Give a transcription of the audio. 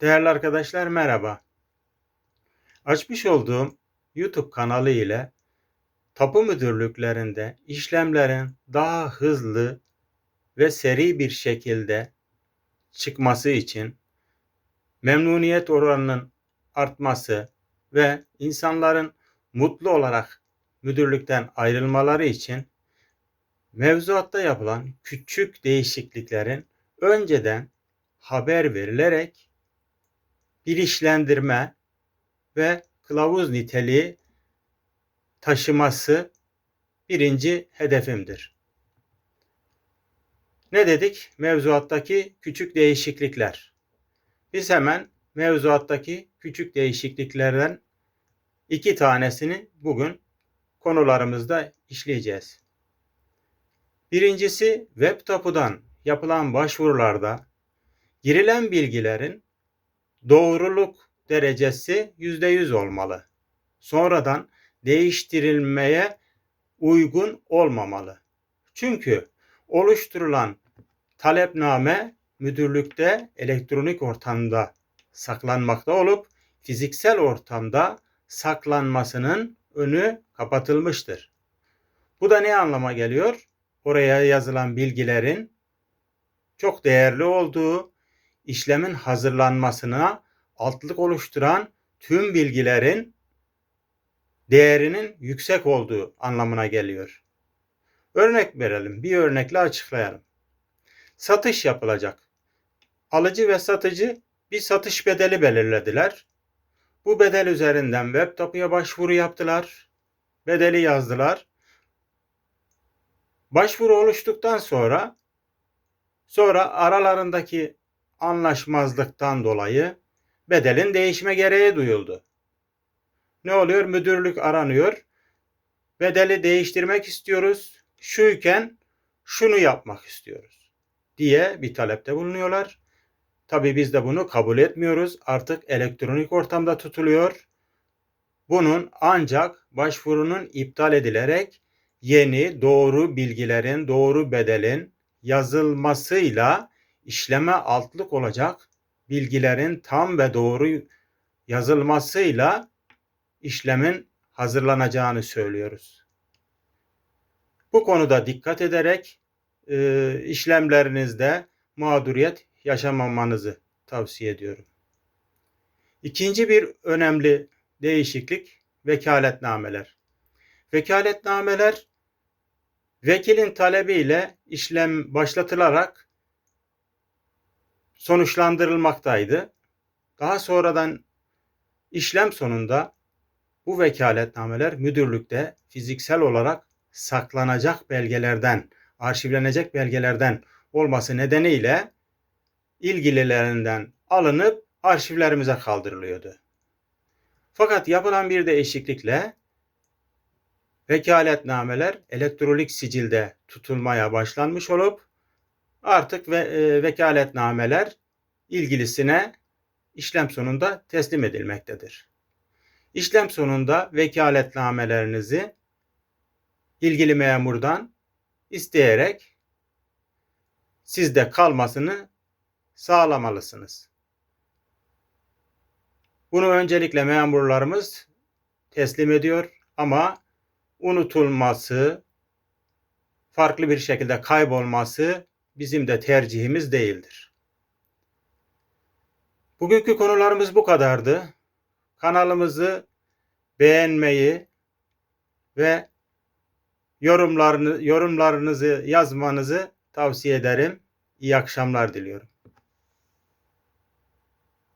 Değerli arkadaşlar merhaba. Açmış olduğum YouTube kanalı ile tapu müdürlüklerinde işlemlerin daha hızlı ve seri bir şekilde çıkması için memnuniyet oranının artması ve insanların mutlu olarak müdürlükten ayrılmaları için mevzuatta yapılan küçük değişikliklerin önceden haber verilerek bilinçlendirme ve kılavuz niteliği taşıması birinci hedefimdir. Ne dedik? Mevzuattaki küçük değişiklikler. Biz hemen mevzuattaki küçük değişikliklerden iki tanesini bugün konularımızda işleyeceğiz. Birincisi web tapudan yapılan başvurularda girilen bilgilerin doğruluk derecesi %100 olmalı. Sonradan değiştirilmeye uygun olmamalı. Çünkü oluşturulan talepname müdürlükte elektronik ortamda saklanmakta olup fiziksel ortamda saklanmasının önü kapatılmıştır. Bu da ne anlama geliyor? Oraya yazılan bilgilerin çok değerli olduğu, işlemin hazırlanmasına altlık oluşturan tüm bilgilerin değerinin yüksek olduğu anlamına geliyor. Örnek verelim, bir örnekle açıklayalım. Satış yapılacak. Alıcı ve satıcı bir satış bedeli belirlediler. Bu bedel üzerinden web tapuya başvuru yaptılar. Bedeli yazdılar. Başvuru oluştuktan sonra sonra aralarındaki anlaşmazlıktan dolayı bedelin değişme gereği duyuldu. Ne oluyor? Müdürlük aranıyor. Bedeli değiştirmek istiyoruz. Şuyken şunu yapmak istiyoruz diye bir talepte bulunuyorlar. Tabii biz de bunu kabul etmiyoruz. Artık elektronik ortamda tutuluyor. Bunun ancak başvurunun iptal edilerek yeni doğru bilgilerin, doğru bedelin yazılmasıyla işleme altlık olacak bilgilerin tam ve doğru yazılmasıyla işlemin hazırlanacağını söylüyoruz. Bu konuda dikkat ederek e, işlemlerinizde mağduriyet yaşamamanızı tavsiye ediyorum. İkinci bir önemli değişiklik vekaletnameler. Vekaletnameler vekilin talebiyle işlem başlatılarak sonuçlandırılmaktaydı. Daha sonradan işlem sonunda bu vekaletnameler müdürlükte fiziksel olarak saklanacak belgelerden, arşivlenecek belgelerden olması nedeniyle ilgililerinden alınıp arşivlerimize kaldırılıyordu. Fakat yapılan bir değişiklikle vekaletnameler elektronik sicilde tutulmaya başlanmış olup artık ve, e, vekaletnameler ilgilisine işlem sonunda teslim edilmektedir. İşlem sonunda vekaletnamelerinizi ilgili memurdan isteyerek sizde kalmasını sağlamalısınız. Bunu öncelikle memurlarımız teslim ediyor ama unutulması, farklı bir şekilde kaybolması bizim de tercihimiz değildir. Bugünkü konularımız bu kadardı. Kanalımızı beğenmeyi ve yorumlarını yorumlarınızı yazmanızı tavsiye ederim. İyi akşamlar diliyorum.